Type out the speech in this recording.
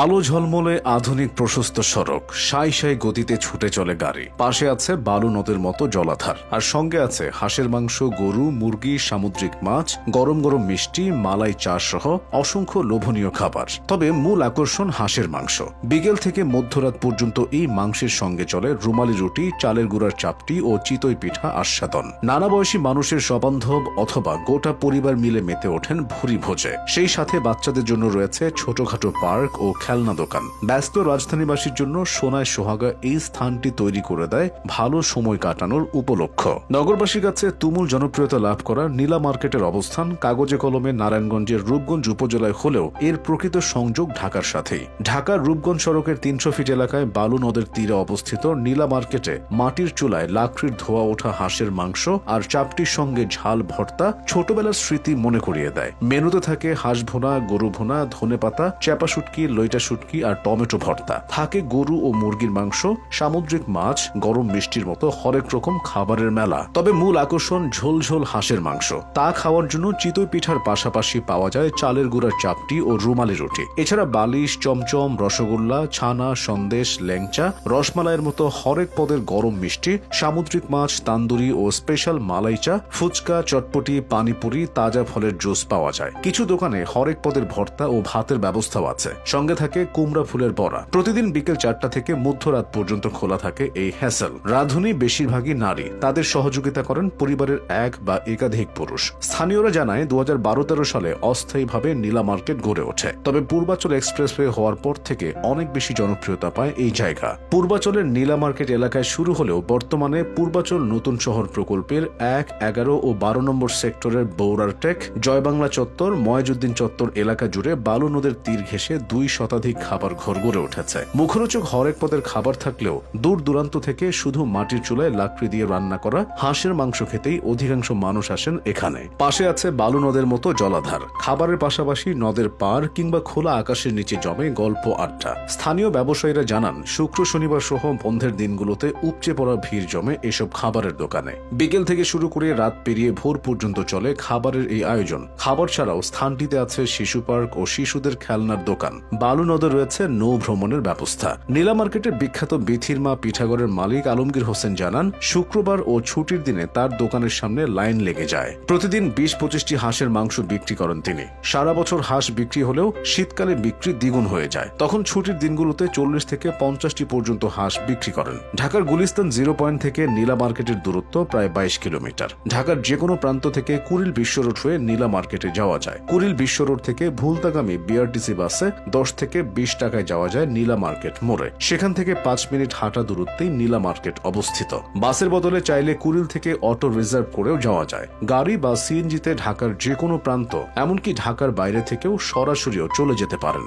আলো ঝলমলে আধুনিক প্রশস্ত সড়ক। সাই সাই গতিতে ছুটে চলে গাড়ি। পাশে আছে বালু নদের মতো জলাধার। আর সঙ্গে আছে হাঁসের মাংস, গরু, মুরগি, সামুদ্রিক মাছ, গরম গরম মিষ্টি, মালাই চা সহ অসংখ্য লোভনীয় খাবার। তবে মূল আকর্ষণ হাঁসের মাংস। বিকেল থেকে মধ্যরাত পর্যন্ত এই মাংসের সঙ্গে চলে রুমালি রুটি, চালের গুঁড়ার চাপটি ও চিতই পিঠা আস্বাদন। নানা বয়সী মানুষের সবান্ধব অথবা গোটা পরিবার মিলে মেতে ওঠেন ভুরি ভোজে। সেই সাথে বাচ্চাদের জন্য রয়েছে ছোটখাটো পার্ক ও খেলনা দোকান। ব্যস্ত রাজধানীবাসীর জন্য সোনায় সোহাগা এই স্থানটি তৈরি করে দেয় ভালো সময় কাটানোর উপলক্ষ। নগরবাসীর কাছে তুমুল জনপ্রিয়তা লাভ করা নীলা মার্কেটের অবস্থান কাগজে কলমে নারায়ণগঞ্জের রূপগঞ্জ উপজেলায় হলেও এর প্রকৃত সংযোগ ঢাকার সাথেই। ঢাকার রূপগঞ্জ সড়কের তিনশো ফিট এলাকায় বালু নদের তীরে অবস্থিত নীলা মার্কেটে মাটির চুলায় লাকড়ির ধোয়া ওঠা হাঁসের মাংস আর চাপটির সঙ্গে ঝাল ভর্তা ছোটবেলার স্মৃতি মনে করিয়ে দেয়। মেনুতে থাকে হাঁস ভোনা গরু ভোনা ধনে পাতা চেপা শুটকি লইটা শুটকি আর টমেটো ভর্তা। থাকে গরু ও মুরগির মাংস, সামুদ্রিক মাছ, গরম মিষ্টির মতো হরেক রকম খাবারের মেলা। তবে মূল আকর্ষণ ঝোল ঝোল হাঁসের মাংস। তা খাওয়ার জন্য চিতই পিঠার পাশাপাশি পাওয়া যায় চালের গুঁড়ার চাপটি ও রুমালি রুটি। এছাড়া বালিশ, চমচম, রসগোল্লা, ছানা, সন্দেশ, ল্যাংচা, রসমালাইয়ের মতো হরেক পদের গরম মিষ্টি, সামুদ্রিক মাছ, তান্দুরি ও স্পেশাল মালাই চা, ফুচকা, চটপটি, পানিপুরি, তাজা ফলের জুস পাওয়া যায়। কিছু দোকানে হরেক পদের ভর্তা ও ভাতের ব্যবস্থাও আছে। সঙ্গে থাকে কুমড়া ফুলের বড়া। প্রতিদিন বিকেল চারটা থেকে মধ্যরাত পর্যন্ত খোলা থাকে এই হ্যাসেল। রাঁধুনি বেশিরভাগই নারী। তাদের সহযোগিতা করেন পরিবারের এক বা একাধিক পুরুষ। স্থানীয়রা জানায় দু হাজার সালে অস্থায়ীভাবে নীলা মার্কেট গড়ে ওঠে। তবে পূর্বাচল এক্সপ্রেসওয়ে হওয়ার পর থেকে অনেক বেশি জনপ্রিয়তা পায় এই জায়গা। পূর্বাচলের নীলা মার্কেট এলাকায় শুরু হলেও বর্তমানে পূর্বাচল নতুন শহর প্রকল্পের এক, এগারো ও বারো নম্বর সেক্টরের বৌরারটেক জয়বাংলা চত্বর, ময়জুদ্দিন চত্বর এলাকা জুড়ে বালু নদের তীর ঘেঁষে দুই শতাধিক খাবার ঘর গড়ে উঠেছে। মুখরোচক হরেক পদের খাবার থাকলেও দূর দূরান্ত থেকে শুধু মাটির চুলায় লাকড়ি দিয়ে রান্না করা হাঁসের মাংস খেতেই অধিকাংশ মানুষ আসেন এখানে। পাশে আছে বালু নদের মতো জলাধার। খাবারের পাশাপাশি নদের পার কিংবা খোলা আকাশের নিচে জমে গল্প আড্ডা। স্থানীয় ব্যবসায়ীরা জানান, শুক্র, শনিবার সহ বন্ধের দিনগুলোতে উপচে পড়া ভিড় জমে এসব খাবারের দোকানে। বিকেল থেকে শুরু করে রাত পেরিয়ে ভোর পর্যন্ত চলে খাবারের এই আয়োজন। খাবার ছাড়াও স্থানটিতে আছে শিশু পার্ক ও শিশুদের খেলনার দোকান। বালু নদে রয়েছে নৌ ভ্রমণের ব্যবস্থা। নীলা মার্কেটের বিখ্যাত বিথির মা পিঠাগড়ের মালিক আলমগীর হোসেন জানান, শুক্রবার ও ছুটির দিনে তার দোকানের সামনে লাইন লেগে যায়। প্রতিদিন বিশ পঁচিশটি হাঁসের মাংস বিক্রি করেন তিনি। সারা বছর হাঁস বিক্রি হলেও শীতকালে বিক্রি দ্বিগুণ হয়ে যায়। তখন ছুটির দিনগুলোতে চল্লিশ থেকে পঞ্চাশটি পর্যন্ত হাঁস বিক্রি করেন। ঢাকার গুলিস্তান জিরো পয়েন্ট থেকে নীলা মার্কেটের দূরত্ব প্রায় বাইশ কিলোমিটার। ঢাকার যে কোনো প্রান্ত থেকে কুড়িল বিশ্ব রোড হয়ে নীলা মার্কেটে যাওয়া যায়। কুড়িল বিশ্ব রোড থেকে ভুলতাগামী বিআরটিসি বাসে দশ থেকে বিশ টাকায় যাওয়া যায় নীলা মার্কেট মোড়ে। সেখান থেকে পাঁচ মিনিট হাঁটা দূরত্বেই নীলা মার্কেট অবস্থিত। বাসের বদলে চাইলে কুড়িল থেকে অটো রিজার্ভ করেও যাওয়া যায়। গাড়ি বা সিএনজিতে ঢাকার যে কোনো প্রান্ত, এমনকি ঢাকার বাইরে থেকেও সরাসরিও চলে যেতে পারেন।